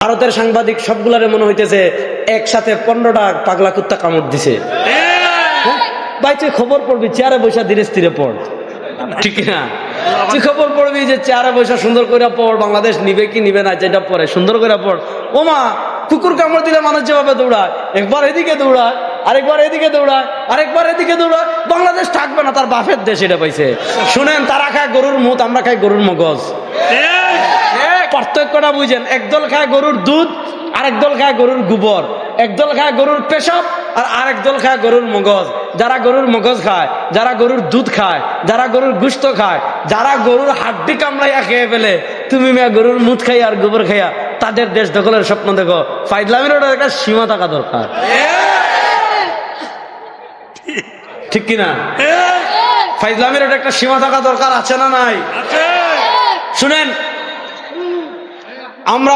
ভারতের সাংবাদিক সবগুলারে মনে হইতেছে একসাথে পনেরোটা পাগলা কুত্তা কামড় দিছে। হ্যাঁ? খবর পড়বি চেয়ারে বৈশা ধীরে স্থিরে পড়। ঠিক না? তুই খবর পড়বি যে চেয়ারে বৈশা সুন্দর করে পড় বাংলাদেশ নিবে কি নিবে না যেটা পড়ে সুন্দর করে পড়। ওমা কুকুর কামড় দিলে মানুষ যেভাবে দৌড়ায় একবার এদিকে দৌড়ায় আরেকবার এদিকে দৌড়ায় আরেকবার এদিকে দৌড়ায় বাংলাদেশ থাকবে না তার বাপের দেশ এটা পাইছে। শুনেন তারা খায় গরুর মুখ আমরা খাই গরুর মগজ। পার্থক্যটা বুঝেন একদল খায় গরুর দুধ আরেক দল খায় গরুর গোবর। একদল খায় গরুর পেশাব আর আরেক দল খায় গরুর মগজ। যারা গরুর মগজ খায় যারা গরুর দুধ খায় যারা গরুর গুস্ত খায় যারা গরুর হাড্ডি কামড়াইয়া খেয়ে ফেলে তুমি মেয়া গরুর মুদ খাই আর গোবর খাইয়া তাদের দেশ দখলের স্বপ্ন দেখো। ফাইজলামের ওটা একটা সীমা থাকা দরকার। ঠিক কিনা ফাইজলামের ওটা একটা সীমা থাকা দরকার আছে না নাই? শুনেন আমরা